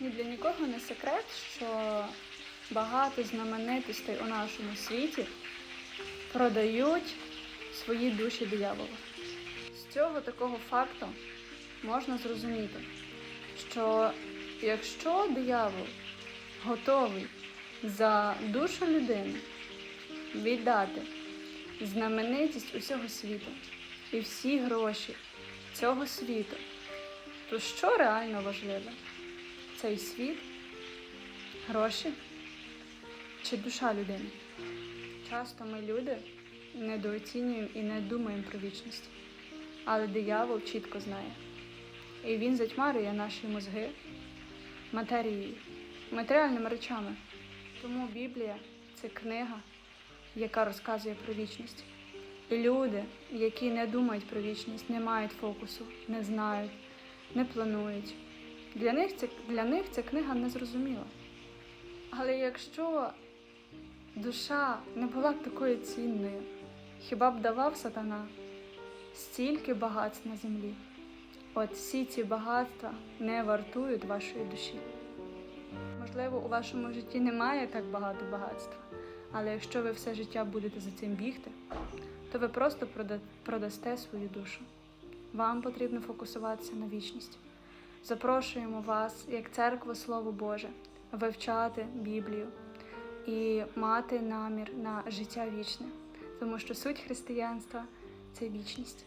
Ні для нікого не секрет, що багато знаменитостей у нашому світі продають свої душі дияволу. З цього такого факту можна зрозуміти, що якщо диявол готовий за душу людини віддати знаменитість усього світу і всі гроші цього світу, то що реально важливе? Цей світ, гроші чи душа людини? Часто ми люди недооцінюємо і не думаємо про вічність, але диявол чітко знає. І він затьмарює наші мозги матерією, матеріальними речами. Тому Біблія це книга, яка розказує про вічність. І люди, які не думають про вічність, не мають фокусу, не знають, не планують. Для них, це, для них ця книга не зрозуміла. Але якщо душа не була б такою цінною, хіба б давав сатана стільки багатств на землі? От всі ці багатства не вартують вашої душі. Можливо, у вашому житті немає так багато багатства, але якщо ви все життя будете за цим бігти, то ви просто продасте свою душу. Вам потрібно фокусуватися на вічність. Запрошуємо вас, як церква Слово Боже, вивчати Біблію і мати намір на життя вічне, тому що суть християнства це вічність.